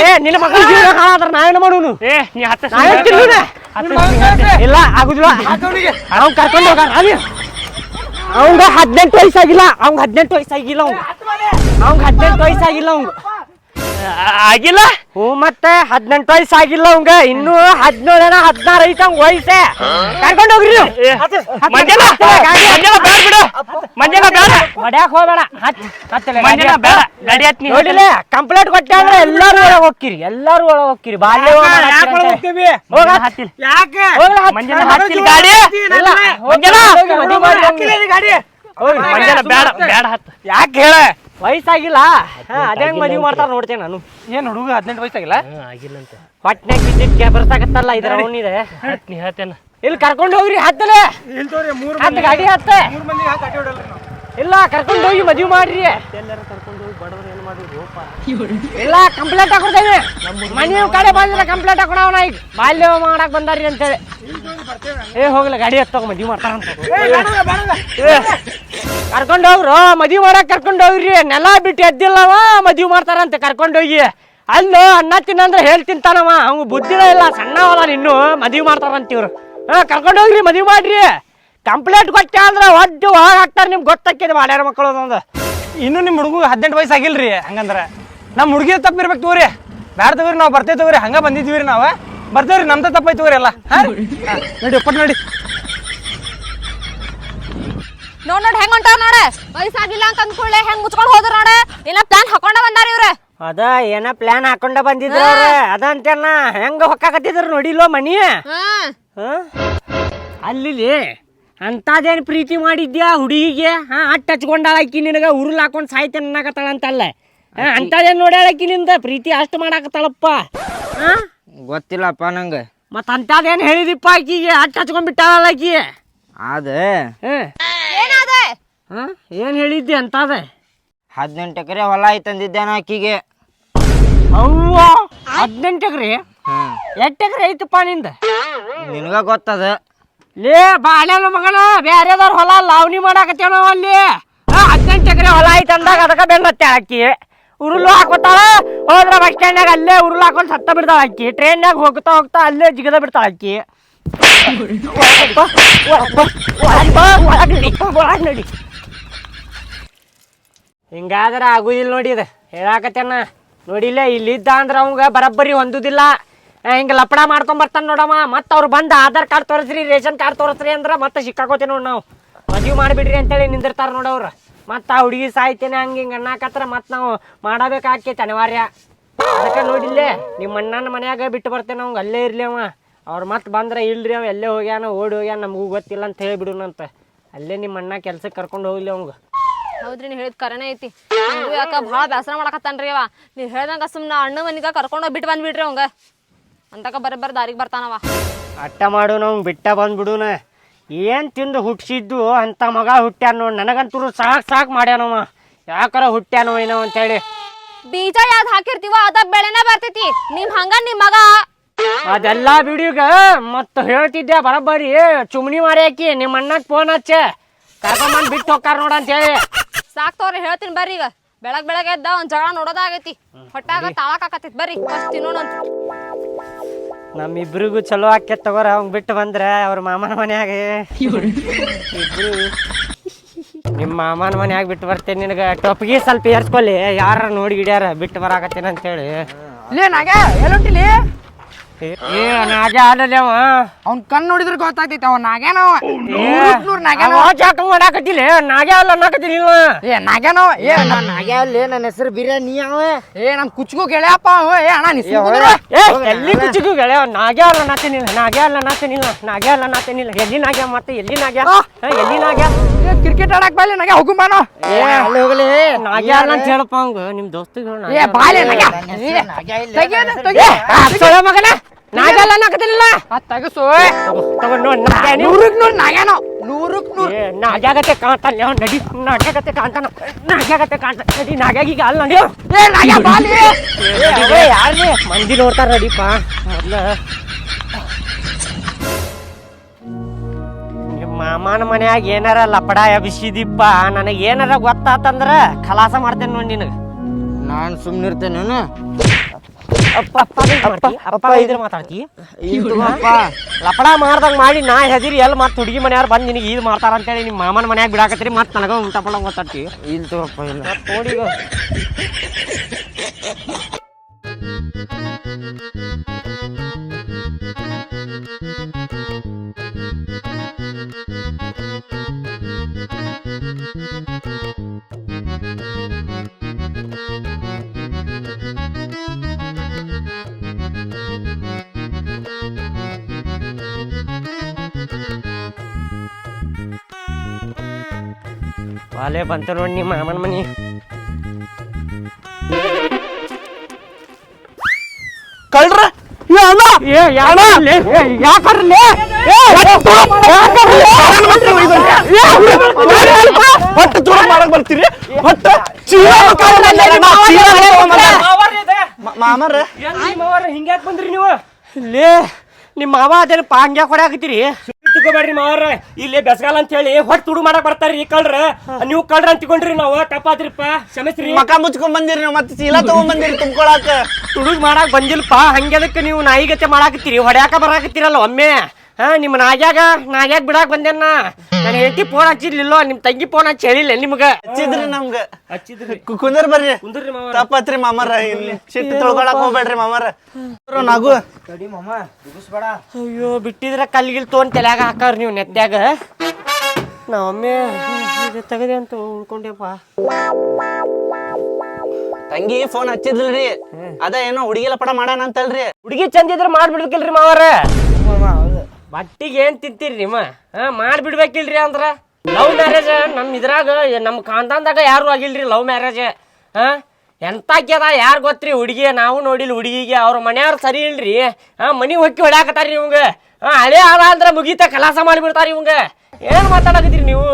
ಏ, ನಿನ್ನ ಮಗಳ ಜೀವನ ಹಾಳಾದ್ರ ನಾ ಏನು ಮಾಡೋನು? ಏ ನೀ ಹತ್ತ ಇಲ್ಲ ಆಗುದಿಲ್ಲ. ಅವ್ನ್ ಕರ್ಕೊಂಡು ಹೋಗ ಅವಂಗ ಹದಿನೆಂಟು ವಯಸ್ಸಾಗಿಲ್ಲ. ಅವಂಗ ಹದಿನೆಂಟು ವಯಸ್ಸಾಗಿಲ್ಲ ಅವಂಗ. ಅವಂಗ ಹದಿನೆಂಟು ವಯಸ್ಸಾಗಿಲ್ಲ ಅವಂಗ. ಆಗಿಲ್ಲ? ಹ್ಞೂ ಮತ್ತೆ ಹದಿನೆಂಟು ವಯಸ್ಸಾಗಿಲ್ಲ ಅವಂಗ. ಇನ್ನು ಹದಿನೇಳನ ಹದಿನಾರು ಐತ ಅವಂಗ ವಯಸ್ಸೇ ಕರ್ಕೊಂಡು ಹೋಗ್ರಿ ನೀವು. ಏ, ಮಂಜನ ಮಂಜನ ಬೇಡ ಬಿಡು. ಮಂಜನ ಬೇಡ. ಹೊಡ್ಯಾಕ್ ಹೋಗ್ಬೇಡ. ಹತ್ ಹತ್ತಲೆ ಗಾಡಿ ಬೇಡ. ಗಾಡಿ ಹತ್ ನೀ ನೋಡಿಲ್ಲ ಕಂಪ್ಲೇಂಟ್ ಕೊಟ್ಟೆ ಅಂದ್ರೆ ಎಲ್ಲಾರು ಒಳಗೆ ಹೋಗ್ಕಿರಿ ಎಲ್ಲಾರು ಒಳಗೆ ಹೋಗ್ಕಿರಿ ಬಾಲ್ಯ? ಹೋಗ್. ಹತ್ತಿಲ್ಲ ಯಾಕೆ? ಹೋಗ್ಲಿ ಹತ್ತಿಲ್ಲ ಗಾಡಿ? ಇಲ್ಲ, ಮಂಜನ ಮದ್ವಿ ಮಾಡಿ ಗಾಡಿ. ಮಂಜನ ಬೇಡ ಬೇಡ ಹತ್ತು. ಯಾಕೆ ಹೇಳ? ವಯಸ್ಸಾಗಿಲ್ಲ. ಅದೇ ಮದುವೆ ಮಾಡ್ತಾರ ನೋಡ್ತೇನೆ ನಾನು ಏನ್ ಹುಡುಗ ಹದಿನೆಂಟು ವಯಸ್ಸಾಗಿಲ್ಲ? ಆಗಿಲ್ಲ ಅಂತ. ಹೊಟ್ನ್ಯಾಗ ಬಿದ್ದಿದ್ ಬರ್ಸಾಕತ್ತಲ್ಲ ಇದ್ರ ಅವನಿದೆ. ನೀ ಹೇಳ್ತೇನ ಇಲ್ಲಿ ಕರ್ಕೊಂಡು ಹೋಗ್ರಿ ಹತ್ತಲೆ. ಮೂರು ಹತ್ತು ಗಾಡಿ ಹತ್ತ. ಮೂರು ಹಾಕಿ ಇಲ್ಲ ಕರ್ಕೊಂಡು ಹೋಗಿ ಮದುವೆ ಮಾಡ್ರಿ. ಇಲ್ಲ ಕಂಪ್ಲೇಂಟ್ ಹಾಕೊಡ್ತೇವೆ. ಮನೆ ಕಡೆ ಬಂದ್ರೆ ಕಂಪ್ಲೇಂಟ್ ಹಾಕೊಡವನ ಈಗ. ಬಾಲ್ಯ ಮಾಡಕ್ ಬಂದಾರಿ ಅಂತೇಳಿ. ಏ ಹೋಗ್ಲಿ ಗಾಡಿ ಹತ್ತೋಗ ಮದ್ವಿ ಮಾಡ್ತಾರಂತ. ಕರ್ಕೊಂಡು ಹೋಗ್ರು ಮದ್ವಿ ಮಾಡಕ್ ಕರ್ಕೊಂಡು ಹೋಗ್ರಿ ನೆಲ ಬಿಟ್ಟು ಎದ್ದಿಲ್ಲವ, ಮದ್ವಿ ಮಾಡ್ತಾರಂತೆ ಕರ್ಕೊಂಡು ಹೋಗಿ ಅಲ್ಲೋ ಅನ್ನ ತಿನ್ನಂದ್ರೆ ಹೇಳಿ ತಿಂತಾನವ ಅವ್ನು ಬುದ್ಧಿ ಇಲ್ಲ, ಸಣ್ಣವಲ್ಲ ಇನ್ನು ಮದ್ವಿ ಮಾಡ್ತಾರಂತ ಇವ್ರು. ಹಾ ಕರ್ಕೊಂಡು ಹೋಗ್ರಿ ಮದ್ವಿ ಮಾಡ್ರಿ. ಕಂಪ್ಲೇಂಟ್ ಕೊಟ್ಟೆ ಅಂದ್ರೆ ಒದ್ದು ಹಾಕ್ತಾರೆ ನಿಮ್ಗೆ ಗೊತ್ತಾಕಿದೆ ಮಾಡ್ಯಾರ ಮಕ್ಕಳು ಅದೊಂದು. ಇನ್ನು ನಿಮ್ಮ ಹುಡುಗ ಹದಿನೆಂಟು ವಯಸ್ಸು ಆಗಿಲ್ರಿ ಹಂಗಂದ್ರೆ. ನಮ್ಮ ಹುಡುಗಿ ತಪ್ಪಿರ್ಬೇಕು ತಗೋರಿ. ಬ್ಯಾಡ ತಗೋರಿ, ನಾವು ಬರ್ತೇವೆ ತಗೋರಿ, ಹಂಗೆ ಬಂದಿದ್ವಿ ರೀ ನಾವು. ಬರ್ತೇವ್ರಿ, ನಮ್ದ ತಪ್ಪಾಯ್ತು ತಗೋರಿ ಎಲ್ಲ. ಹಾಂ ನೋಡಿ ನೋಡಿ ನಡಿ. ನೋಡ್ ನೋಡ್ ಹೆಂಗ್ ಹೊಂಟಾರ ನೋಡ. ವಯಸ್ಸಾಗಿಲ್ಲ ಅಂತ ಅಂದ್ಕೊಳ್ಳೆ ಹೆಂಗ್ ಮುಚ್ಕೊಂಡ್ ಹೋದ್ರ ನೋಡ. ಇಲ್ಲ ಪ್ಲಾನ್ ಹಾಕೊಂಡ ಬಂದಾರ ಇವ್ರ. ಅದ ಏನ ಪ್ಲಾನ್ ಹಾಕೊಂಡ ಬಂದಿದ್ರ ಅವ್ರ? ಅದಂತೇನ ಹೆಂಗ ಹೊಕ್ಕಾಕತ್ತಿದ್ರ ನೋಡಿಲ್ಲೋ ಮನಿ? ಹ? ಅಲ್ಲಿ ಅಂತದೇನ್ ಪ್ರೀತಿ ಮಾಡಿದ್ಯಾ ಹುಡುಗಿಗೆ? ಹಾ ಅಟ್ ಹಚ್ಕೊಂಡಾಳ ಆಕಿ ನಿನಗ ಉರುಲ್ ಹಾಕೊಂಡ್ ಸಾಯ್ತೇನೆ ಅನ್ನಕತ್ತಾಳ ಅಂತಲ್ಲ ಹಾ ಅಂತದೇನ್ ನೋಡ್ಯಾಳ ಆಕಿ ನಿಂದ? ಪ್ರೀತಿ ಅಷ್ಟು ಮಾಡಾಕತ್ತಾಳಪ್ಪ. ಹಾ? ಗೊತ್ತಿಲ್ಲಪ್ಪ ನಂಗೆ. ಮತ್ತ ಅಂತದೇನ್ ಹೇಳಿದಿಪ್ಪ ಆಕಿಗೆ? ಅಟ್ ಹಚ್ಕೊಂಡ್ ಅದೇ ಆಕಿ? ಅದ ಹ್ಮ್ ಏನಾದ ಹಾ ಏನು ಹೇಳಿದ್ದಿ ಅಂತದ ಹದಿನೆಂಟು ಎಕರೆ ಹೊಲ ಐತಂದಿದ್ದೆ ನಾ ಆಕಿಗೆ ಅವ್ವ ಹದಿನೆಂಟು ಎಕರೆ ಎಷ್ಟು ಎಕರೆ ಐತಪ್ಪ ನಿಂದ ನಿನಗ ಗೊತ್ತದ ಲೇ ಬಾಳೆನ ಮಗನ ಬ್ಯಾರೆದವ್ರ ಹೊಲ ಲಾವಣಿ ಮಾಡಾಕತ್ತೇನ ನಾವ್ ಅಲ್ಲಿ ಹದಿನೆಂಟು ಎಕರೆ ಹೊಲ ಐತೆ ಅಂದಾಗ ಅದಕ್ಕೆ ಬೆಂಗತ್ತೆ ಆಕಿ ಉರುಳು ಹಾಕೋತಾಳ ಹೋದ್ರ ಬಸ್ ಸ್ಟ್ಯಾಂಡ್ನಾಗ ಅಲ್ಲೇ ಉರುಳು ಹಾಕೊಂಡು ಸತ್ತ ಬಿಡ್ತಾಳ ಆಕಿ ಟ್ರೈನ್ಯಾಗ ಹೋಗ್ತಾ ಹೋಗ್ತಾ ಅಲ್ಲೇ ಜಿಗದ ಬಿಡ್ತಾಳ ಆಕಿ ಒಳಗ್ ಬಾ, ಒಳಗ್ ಬಾ, ಒಳಗ್ ಬಾ, ಒಳಗ್ ನಡಿ, ಒಳಗ್ ನಡಿ. ಹಿಂಗಾದ್ರ ಆಗುದಿಲ್ಲ ನೋಡಿ ಇದು. ಹೇಳಾಕತ್ತೇನ? ನೋಡಿಲ್ಲ, ಇಲ್ಲಿದ್ದ ಅಂದ್ರೆ ಅವಂಗ ಬರಬ್ಬರಿ ಹೊಂದುದಿಲ್ಲ. ಹಿಂಗೆ ಲಪಡ ಮಾಡ್ಕೊಂಡ್ ಬರ್ತಾನ ನೋಡಮ್ಮ. ಮತ್ತ ಅವ್ರು ಬಂದ ಆಧಾರ್ ಕಾರ್ಡ್ ತೋರಿಸ್ರಿ, ರೇಷನ್ ಕಾರ್ಡ್ ತೋರಿಸ್ರಿ ಅಂದ್ರೆ ಮತ್ತೆ ಸಿಕ್ಕಾಕೋತೀವಿ ನೋಡಿ ನಾವು. ಮದುವೆ ಮಾಡಿಬಿಡ್ರಿ ಅಂತೇಳಿ ನಿಂದಿರ್ತಾರ ನೋಡವ್ರ ಮತ್ತೆ ಆ ಹುಡುಗಿ ಸಾಯ್ತೇನೆ ಹಂಗೆ ಹಿಂಗೆ ಅಣ್ಣಾಕತ್ರ ಮತ್ ನಾವು ಮಾಡಬೇಕಾಕೈತೆ ಅನಿವಾರ್ಯ. ಅದಕ್ಕೆ ನೋಡಿಲ್ಲೇ ನಿಮ್ಮ ಅಣ್ಣನ ಮನ್ಯಾಗ ಬಿಟ್ಟು ಬರ್ತೇನೆ ಅವಂಗ. ಅಲ್ಲೇ ಇರ್ಲಿ ಅವ. ಅವ್ರು ಮತ್ತೆ ಬಂದ್ರೆ ಇಲ್ರಿ ಅವ. ಎಲ್ಲೇ ಹೋಗ್ಯಾನ, ಓಡಿ ಹೋಗ್ಯಾನ ನಮಗೂ ಗೊತ್ತಿಲ್ಲ ಅಂತ ಹೇಳಿಬಿಡುನಂತ ಅಲ್ಲೇ ನಿಮ್ಮ ಅಣ್ಣ ಕೆಲ್ಸಕ್ಕೆ ಕರ್ಕೊಂಡು ಹೋಗ್ಲಿ ಅವಂಗ. ಹೌದ್ರಿ ನೀವು ಹೇಳಿದ ಕರೆನೇ ಐತಿ. ಯಾಕ ಭಾಳ ಬೇಸರ ಮಾಡಕತ್ತಾನ್ರಿ ಅವ. ನೀವ್ ಹೇಳ್ದಂಗ ಸುಮ್ಮನೆ ಅಣ್ಣ ಮನಿಗ ಕರ್ಕೊಂಡು ಬಿಟ್ಟು ಬಂದ್ಬಿಡ್ರಿ ಅವಂಗ. ಅಂತಕ ಬರ ಬರ ದಾರಿಗೆ ಬರ್ತಾನವ ಅಟ್ಟ ಮಾಡು ನಾವು ಬಿಟ್ಟ ಬಂದ್ಬಿಡುನ. ಏನ್ ತಿಂದು ಹುಟ್ಟಿಸಿದ್ದು ಅಂತ ಮಗ ಹುಟ್ಟ್ಯಾನ ನೋಡಿ. ನನಗಂತೂ ಸಾಕು ಸಾಕು ಮಾಡ್ಯಾನವ. ಯಾಕಾರ ಹುಟ್ಟ್ಯಾನೋ ಏನೋ ಅಂತೇಳಿ. ಬೀಜ ಯಾವ್ದು ಹಾಕಿರ್ತೀವೋ ಅದ ಬೆಳೆನ ಬರ್ತೈತಿ. ನಿಮ್ ಹಂಗ ನಿಮ್ ಮಗ. ಅದೆಲ್ಲ ಬಿಡಿಗ ಮತ್ತ ಹೇಳ್ತಿದ್ದೆ ಬರಬ್ಬರಿ. ಚುಮ್ನಿ ಮಾರ್ಯಾಕಿ ನಿಮ್ಮ ಅಣ್ಣಗ್ ಫೋನ್ ಹಚ್ಚೆ. ಕರ್ಕೊಂಬಂದ್ ಬಿಟ್ಟು ಹೋಗ್ತಾರ ನೋಡ ಅಂತೇಳಿ. ಸಾಕ್ ತೋರಿ ಹೇಳ್ತೀನಿ ಬರ್ರಿ ಈಗ. ಬೆಳಗ್ ಬೆಳಗ್ಗೆ ಎದ್ದ ಒಂದ್ ಜಗಳ ನೋಡೋದಾಗೈತಿ. ಹೊಟ್ಟಾಗ ತಾಳಕಾಕತ್ತೈತಿ ಬರ್ರಿ ಫಸ್ಟ್ ತಿನ್ನೋಣಂತ ನಮ್ಮಿಬ್ರಿಗೂ ಚಲೋ ಆಕೆ ತಗೋರ. ಅವ್ನ್ ಬಿಟ್ಟು ಬಂದ್ರೆ ಅವ್ರ ಮಾಮನ ಮನ್ಯಾಗ. ಇಬ್ರು ನಿಮ್ಮ ಮಾಮನ ಮನ್ಯಾಗ ಬಿಟ್ಟು ಬರ್ತೇನೆ ನಿನಗ. ಟೊಪ್ಗಿ ಸ್ವಲ್ಪ ಏರ್ಸ್ಕೊಳ್ಳಿ. ಯಾರ ನೋಡಿ ಗಿಡ್ಯಾರ ಬಿಟ್ಟು ಬರಾಕತ್ತೇನೆ ಅಂತೇಳಿ. ಲೇ ನಾಗ ಎಲ್ಲೊಂಟಿಲಿ ಏ ನಾಗೆ ಆಡಲಿ ಅವ. ಅವ್ನ ಕಣ್ಣು ನೋಡಿದ್ರೆ ಗೊತ್ತಾಗ್ತೈತಿ ಅವ ನಾಗ್ಯಾನವ ನೂರ್ ನಾಗ್ಯಾನವ ಜಾಕ ಮಾಡಾಕತ್ತಿಲ್ಲ. ನಾಗೆ ಅಲ್ಲ ಅನ್ನಕತ್ತೀನಿ ಇವ. ಏ ನಾಗ್ಯಾನವ ಏ ಹಾಗೆ ಅಲ್ಲಿ ನನ್ನ ಹೆಸರು ಬಿರಿಯಾನಿ ಅವ. ಏ ನಮ್ ಕುಚ್ಕೋ ಕೇಳ್ಯಪ್ಪ ಅವ. ಏ ಅಣ್ಣ ನೀ ಏ ಎಲ್ಲಿ ಕುಚಿಗೂ ಗೆಳೆಯ? ನಾಗೆ ಅಲ್ಲ ನಾತೇನಿಲ್ಲ ನಾಗೆ ಅಲ್ಲ ನಾತೇನಿಲ್ಲ ನಾಗೆ ಅಲ್ಲ ನಾತೇನಿಲ್ಲ ಎಲ್ಲಿ ನಾಗ್ಯ ಮತ್ತೆ? ಎಲ್ಲಿ ನಾಗ್ಯ? ಎಲ್ಲಿ ನಾಗ್ಯ? ಏ ಕ್ರಿಕೆಟ್ ಆಡಕ್ ಬಾಲಿ ನಾಗ್ಯ ಹೋಗು ಬಾನೋ ಏ ಅಲ್ಲಿ ಹೋಗ್ಲಿ. ನಾಗೆ ಅಲ್ಲ ಅಂತ ಹೇಳಪ್ಪ ಅವಂಗ. ನಿಮ್ ದೋಸ್ತಿಗಳು ಏ ಬಾಲೆ ನಾಗ್ಯ. ತೆಗಿಯೋದು ಮಗನ? ನಾಗೆ ಅಲ್ಲ ಅನ್ನಕತ್ತಿಲ್ಲ ಆ ತಗಸು ತಗೊಂಡ್ ನೋಡಿ ನಾಗೆ ನೀವು ನೂರಕ್ ನೂರ್ ನಾಗ್ಯಾನೋ ನಾಗ್ಯಾಗತ್ತೆ ಕಾಣ್ತಾನೆ ಅವ್ನು ನಡಿ ನಾಗ್ಯಾಗತ್ತೆ ಕಾಣ್ತಾನ. ನಾಗ್ಯಾಗತ್ತೆ ಕಾಣ್ತಾನ ನಡಿ ನಾಗ್ಯಾಗೀಗ ಅಲ್ಲ ನಡಿ. ಏ ನಾಗ್ಯಾ ಬಾಲಿ. ಯಾರೇ ಮಂದಿ ನೋಡ್ತಾರ ನಡಿಪ್ಪ. ಮೊದ್ಲ. ಮಾಮನ ಮನ್ಯಾಗ ಏನಾರ ಲಪಡ ಎಬ್ಸಿದಿಪ್ಪ ನನಗೆ ಏನಾರ ಗೊತ್ತಾತಂದ್ರ ಖಲಾಸ ಮಾಡ್ತೇನೆ ನೋಡಿ ನಿನಗೆ. ನಾನು ಸುಮ್ಮನಿರ್ತೇನೇನು ಅಪ್ಪ ಅಪ್ಪ ಅಪ್ಪ ಅಪ್ಪ ಇದ್ರ ಮಾತಾಡ್ತಿ? ಅಪ್ಪ ಲಪಡ ಮಾಡ್ದಂಗ ಮಾಡಿ ನಾ ಹೆದಿರಿ ಎಲ್ಲಿ ಮತ್ತೆ ಹುಡುಗಿ ಮನೆಯವ್ರು ಬಂದು ನಿನಗೆ ಇದು ಮಾಡ್ತಾರ ಅಂತೇಳಿ ನಿಮ್ಮ ಮಾಮನ ಮನ್ಯಾಗ ಬಿಡಾಕತ್ರಿ ಮತ್ತೆ ನನಗ ಊಟ ಪಡ ಮಾತಾಡ್ತಿ ಇಲ್ಲ ತಗೋಪ್ಪ ಇಲ್ಲ. ನೋಡಿ ಈಗ. ಬಂತ ನೋಡಿ ನಿಮ್ಮ ಮಾಮನ ಮನಿ. ಕಳ್ರ? ಹೊಟ್ಟೆ ದೂರ ಮಾಡಕ್ ಬರ್ತೀರಿ? ಹೊಟ್ಟೆ ಮಾಮರ. ಹಿಂಗ್ಯಾಕ್ ಬಂದ್ರಿ ನೀವು? ಲೇ ನಿಮ್ಮ ಮಾವ ಅದೇನಪ್ಪ ಹಂಗ್ಯಾಕ್ ಹೊಡ್ಯಾಕತ್ತೀರಿ ತಿಳ್ಕೊಬೇಡ್ರಿ ಮಾವ್ರ. ಇಲ್ಲಿ ಬೆಸ್ಗಾಲ ಅಂತ ಹೇಳಿ ಹೊಟ್ಟೆ ತುಡು ಮಾಡಕ್ ಬರ್ತಾರ್ರಿ ಕಳ್ರ. ನೀವು ಕಳ್ರ ಅಂತಿಕೊಂಡ್ರಿ ತಿಳ್ಕೊಂಡ್ರಿ ನಾವು ತಪ್ಪಾದ್ರಿಪ್ಪ ಕ್ಷಮಿಸ್ರಿ. ಮಕ ಮುಚ್ಕೊಂಡ್ ಬಂದಿರಿ ನೀವು ಮತ್ತೆ ಚೀಲ ತಗೊಂಡ್ ಬಂದಿರಿ ತುಂಬ್ಕೊಳಕ. ತುಡುಗ್ ಮಾಡಕ್ ಬಂದಿಲ್ಪ. ಹಂಗೆದಕ್ಕೆ ನೀವು ನಾಯಿಗತೆ ಮಾಡಾಕತ್ತೀರಿ ಹೊಡ್ಯಾಕ ಬರಾಕತ್ತೀರಲ್ಲ ಒಮ್ಮೆ. ಹಾ ನಿಮ್ಮ ನಾಗ್ಯಾಗ ನಾಗ್ಯಾಗ ಬಿಡಾಕ್ ಬಂದೇನ ನಾನು ಹೆಂಡತಿ ಫೋನ್ ಹಚ್ಚಿರ್ಲಿಲ್ಲೋ ನಿಮ್ ತಂಗಿ ಫೋನ್ ಹಚ್ಚಿ ಹೇಳಿಲ್ಲ ನಿಮ್ಗ? ಹಚ್ಚಿದ್ರಿ ನಮ್ಗ. ಹಚ್ಚಿದ್ರಿ. ಕು- ಕುಂದರ್ ಬರ್ರಿ. ಕುಂದ್ರಿ ಮಾವ ತಪ್ಪತ್ರಿ ಮಾಮರ. ಇಲ್ಲಿ ಸಿಟ್ಟು ತೊಳ್ಕೊಳಕ್ ಹೋಗ್ಬೇಡ್ರಿ ಮಾಮರ. ನಗು. ತಡಿ ಮಾಮ ಬಿಗಿಸ್ಬೇಡ ಅಯ್ಯೋ ಬಿಟ್ಟಿದ್ರ ಕಲ್ಗಿಲ್ ತೋನ್ ತಲ್ಯಾಗ ಹಾಕಾರ ನೀವು ನೆತ್ತ್ಯಾಗ ನಾ ಒಮ್ಮೆ ತೆಗದೆ ಅಂತ ಉಳ್ಕೊಂಡೆಪ್ಪ ತಂಗಿ ಫೋನ್ ಹಚ್ಚಿದ್ಲ್ರಿ. ಅದ ಏನೋ ಹುಡುಗಿಲ ಪಡ ಮಾಡಾನ ಅಂತಲ್ರಿ. ಹುಡುಗಿ ಚಂದಿದ್ರೆ ಮಾಡ್ಬಿಡ್ಬೇಕಿಲ್ರಿ ಮಾವರ ಬಟ್ಟಿಗೆ ಏನ್ ತಿಂತೀರಿ ನಿಮ್ಮ ಹಾ, ಮಾಡ್ಬಿಡ್ಬೇಕಿಲ್ರಿ ಅಂದ್ರ. ಲವ್ ಮ್ಯಾರೇಜ್ ನಮ್ ಇದ್ರಾಗ ನಮ್ ಖಾನ್ದಾನ್ದಾಗ ಯಾರು ಆಗಿಲ್ರಿ ಲವ್ ಮ್ಯಾರೇಜ್ ಹಾ ಎಂತಾಕ್ಯದ ಯಾರು ಗೊತ್ತ್ರಿ? ಹುಡುಗಿ, ನಾವು ನೋಡಿಲ್ಲ ಹುಡುಗಿಗೆ ಅವ್ರ ಮನೆಯವ್ರು ಸರಿ ಇಲ್ರಿ. ಹಾ ಮನಿ ಹೊಕ್ಕಿ ಹೊಡ್ಯಾಕತ್ತಾರ ಇವಂಗ. ಹಾ, ಹಳೆ ಆದ ಅಂದ್ರ ಮುಗೀತ, ಕಲಾಸ ಮಾಡಿಬಿಡ್ತಾರ ಇವಂಗ. ಏನ್ ಮಾತಾಡಕತ್ತೀರಿ ನೀವು?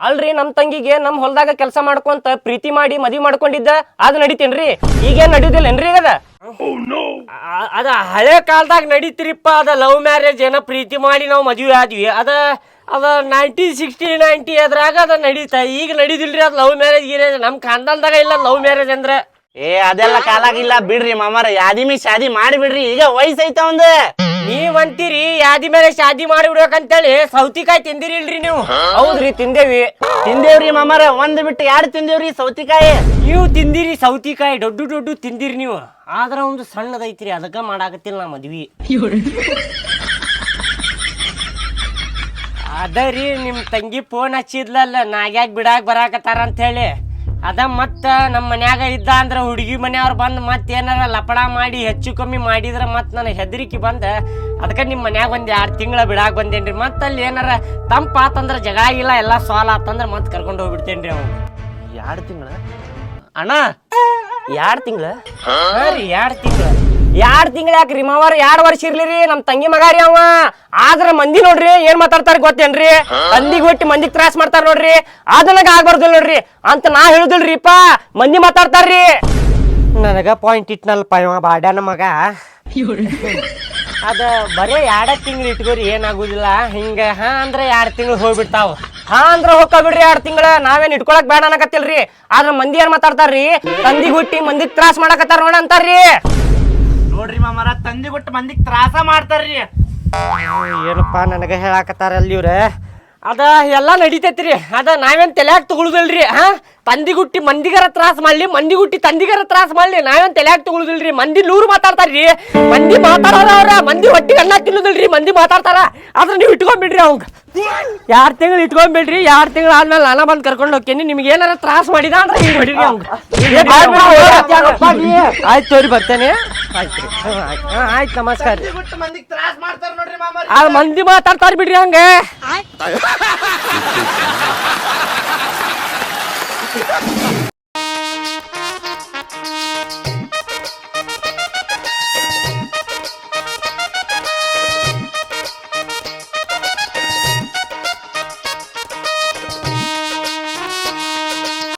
ಅಲ್ರಿ ನಮ್ ತಂಗಿಗೆ ನಮ್ ಹೊಲ್ದಾಗ ಕೆಲಸ ಮಾಡ್ಕೊಂತ ಪ್ರೀತಿ ಮಾಡಿ ಮದ್ವಿ ಮಾಡ್ಕೊಂಡಿದ್ದ ಅದ್ ನಡೀತೇನ್ರಿ? ಈಗೇನ್ ನಡೀದಿಲ್ಲೇನ್ರಿ ಅದ? ಆ- ಅದ ಹಳೆ ಕಾಲದಾಗ ನಡೀತಿರಿಪ್ಪ ಅದ ಲವ್ ಮ್ಯಾರೇಜ್ ಏನ ಪ್ರೀತಿ ಮಾಡಿ ನಾವು ಮದುವೆ ಆದ್ವಿ. ಅದ ಅದ ನೈನ್ಟೀನ್ ಸಿಕ್ಸ್ಟಿ ನೈಂಟಿ ಅದ್ರಾಗ ಅದ ನಡೀತಾ. ಈಗ ನಡೀದಿಲ್ರಿ ಅದ್ ಲವ್ ಮ್ಯಾರೇಜ್ ಗಿರೇಜ್ ನಮ್ ಖಾನ್ದಾನ್ದಾಗ ಇಲ್ಲ ಲವ್ ಮ್ಯಾರೇಜ್ ಅಂದ್ರೆ. ಏ ಅದೆಲ್ಲ ಕಾಲಾಗಿಲ್ಲ. ಬಿಡ್ರಿ ಮಾಮರ ಯಾದಿ ಮೀ ಶಾದಿ ಮಾಡಿ ಬಿಡ್ರಿ ಈಗ ವಯಸ್ಸೈತ ಒಂದ್. ನೀವ್ ಅಂತೀರಿ ಯಾದಿ ಮೇಲೆ ಶಾದಿ ಮಾಡಿಬಿಡ್ಬೇಕಂತೇಳಿ ಸೌತಿಕಾಯಿ ತಿಂದಿರಿಲ್ರಿ ನೀವು. ಹೌದ್ರಿ ತಿಂದೇವಿ. ತಿಂದೇವ್ರಿ ಮಾಮರ ಒಂದ್ ಬಿಟ್ಟು ಯಾರು ತಿಂದೇವ್ರಿ ಸೌತಿಕಾಯಿ? ನೀವು ತಿಂದಿರಿ ಸೌತಿಕಾಯಿ ದೊಡ್ಡ ದೊಡ್ಡ ತಿಂದಿರಿ ನೀವು. ಆದ್ರ ಒಂದು ಸಣ್ಣದೈತ್ರಿ ಅದಕ್ಕ ಮಾಡಾಕತ್ತಿಲ್ಲ ನಾ ಮದ್ವಿ. ಅದ ರೀ ನಿಮ್ ತಂಗಿ ಫೋನ್ ಹಚ್ಚಿದ್ಲಲ್ಲ ನಾಗ್ಯಾಗ ಬಿಡಾಕ್ ಬರಾಕತ್ತಾರ ಅಂತ ಹೇಳಿ ಅದ ಮತ್ತ ನಮ್ಮ ಮನ್ಯಾಗ ಇದ್ದ ಅಂದ್ರ ಹುಡುಗಿ ಮನೆಯವ್ರು ಬಂದು ಮತ್ತೆ ಏನಾರ ಲಪಡ ಮಾಡಿ ಹೆಚ್ಚು ಕಮ್ಮಿ ಮಾಡಿದ್ರ ಮತ್ತೆ ನನಗೆ ಹೆದರಿಕೆ ಬಂದ. ಅದಕ್ಕೆ ನಿಮ್ಮ ಮನ್ಯಾಗ ಒಂದ್ ಎರಡು ತಿಂಗಳ ಬಿಡಾಕ್ ಬಂದೇನ್ರಿ? ಮತ್ತೆ ಅಲ್ಲಿ ಏನಾರ ತಂಪ ಆತಂದ್ರ ಜಗಳ ಇಲ್ಲ ಎಲ್ಲ ಸಾಲ ಆತಂದ್ರ ಮತ್ತೆ ಕರ್ಕೊಂಡು ಹೋಗ್ಬಿಡ್ತೇನ್ರಿ ಅವ್ನು ಎರಡು ತಿಂಗಳ? ಅಣ್ಣ ಎರಡು ತಿಂಗಳ? ರೀ ಎರಡು ತಿಂಗಳ? ಎರಡ್ ತಿಂಗಳ ಯಾಕೆ ರಿಮವರ್ ಎರಡ್ ವರ್ಷ ಇರ್ಲಿ ರೀ ನಮ್ ತಂಗಿ ಮಗ ರೀ ಅವ. ಆದ್ರ ಮಂದಿ ನೋಡ್ರಿ ಏನ್ ಮಾತಾಡ್ತಾರ ಗೊತ್ತೇನ್ರಿ? ತಂದಿಗ್ ಹೊಟ್ಟಿ ಮಂದಿಗ್ ತ್ರಾಸ್ ಮಾಡ್ತಾರ ನೋಡ್ರಿ. ಅದನ್ನಾಗ ಆಗ್ಬಾರ್ದಿಲ್ಲ ನೋಡ್ರಿ. ಅಂತ ನಾ ಹೇಳುದಿಲ್ರಿಪ್ಪ. ಮಂದಿ ಮಾತಾಡ್ತಾರ್ರಿ ನನಗ ಪಾಯಿಂಟ್ ಇಟ್ನಲ್ ಇವ ಬಾಡ್ಯಾನ ಮಗ. ಅದ ಬರೇ ಎರಡ ತಿಂಗಳು ಇಟ್ಕೋರಿ ಏನಾಗುದಿಲ್ಲ. ಹಿಂಗ ಹಾ ಅಂದ್ರೆ ಎರಡ್ ತಿಂಗಳು ಹೋಗ್ಬಿಡ್ತಾವ. ಹಾ ಅಂದ್ರೆ ಬಿಡ್ರಿ ಎರಡ್ ತಿಂಗಳ. ನಾವೇನ್ ಇಟ್ಕೊಳಕ್ ಬೇಡ ಅನ್ನಕತ್ತಿಲ್ರಿ. ಆದ್ರ ಮಂದಿ ಏನ್ ಮಾತಾಡ್ತಾರ್ರಿ? ತಂದಿಗ್ ಹುಟ್ಟಿ ಮಂದಿಗ್ ತ್ರಾಸ್ ಮಾಡಕತ್ತಾರ ನೋಡ ಅಂತಾರ್ರಿ. ನೋಡ್ರಿ ಮಾಮರ, ತಂದಿ ಬಿಟ್ಟು ಮಂದಿಗೆ ತ್ರಾಸ ಮಾಡ್ತಾರ್ರಿ. ಏನಪ್ಪ ಹೇಳಾಕತ್ತಾರ ಅಲ್ಲಿ ಇವ್ರ? ಅದ ಎಲ್ಲಾ ನಡಿತೈತ್ರಿ. ಅದ ನಾವೇನ್ ತಲ್ಯಾಗ ತಗೊಳುದಿಲ್ರಿ, ಹಾ? ತಂದಿಗುಟ್ಟಿ ಮಂದಿಗರ ತ್ರಾಸ ಮಾಡ್ಲಿ, ಮಂದಿಗುಟ್ಟಿ ತಂದಿಗರ ತ್ರಾಸ ಮಾಡ್ಲಿ, ನಾವೇನ್ ತಲ್ಯಾಗ ತಗೊಳುದಿಲ್ರಿ? ಮಂದಿ ನೂರು ಮಾತಾಡ್ತಾರ್ರಿ. ಮಂದಿ ಮಾತಾಡೋರ ಅವ್ರ ಮಂದಿ ಹೊಟ್ಟಿಗೆ ಅನ್ನ ತಿನ್ನುದಿಲ್ರಿ, ಮಂದಿ ಮಾತಾಡ್ತಾರ. ಆದ್ರ ನೀವು ಇಟ್ಕೊಂಡ್ಬಿಡ್ರಿ ಅವಂಗ. ಯಾರ್ ತಿಂಗಳು ಇಟ್ಕೊಂಡ್ಬಿಡ್ರಿ ಎರಡು ತಿಂಗಳು ಆದ್ಮೇಲೆ ನಾನು ಬಂದು ಕರ್ಕೊಂಡು ಹೋಗ್ತೀನಿ, ನಿಮ್ಗೆ ಏನಾರ ತ್ರಾಸ ಮಾಡಿದ ಅಂದ್ರೆ ಹಿಂಗ್ ಹೊಡಿರಿ ಆಯ್ತು ತೋರಿ, ಬರ್ತೇನೆ. ಆಯ್ತು ನಮಸ್ಕಾರ ಆ, ಮಂದಿ ಮಾತಾಡ್ತಾರ ಬಿಡ್ರಿ ಹಂಗೆ. ಆಯ್ತು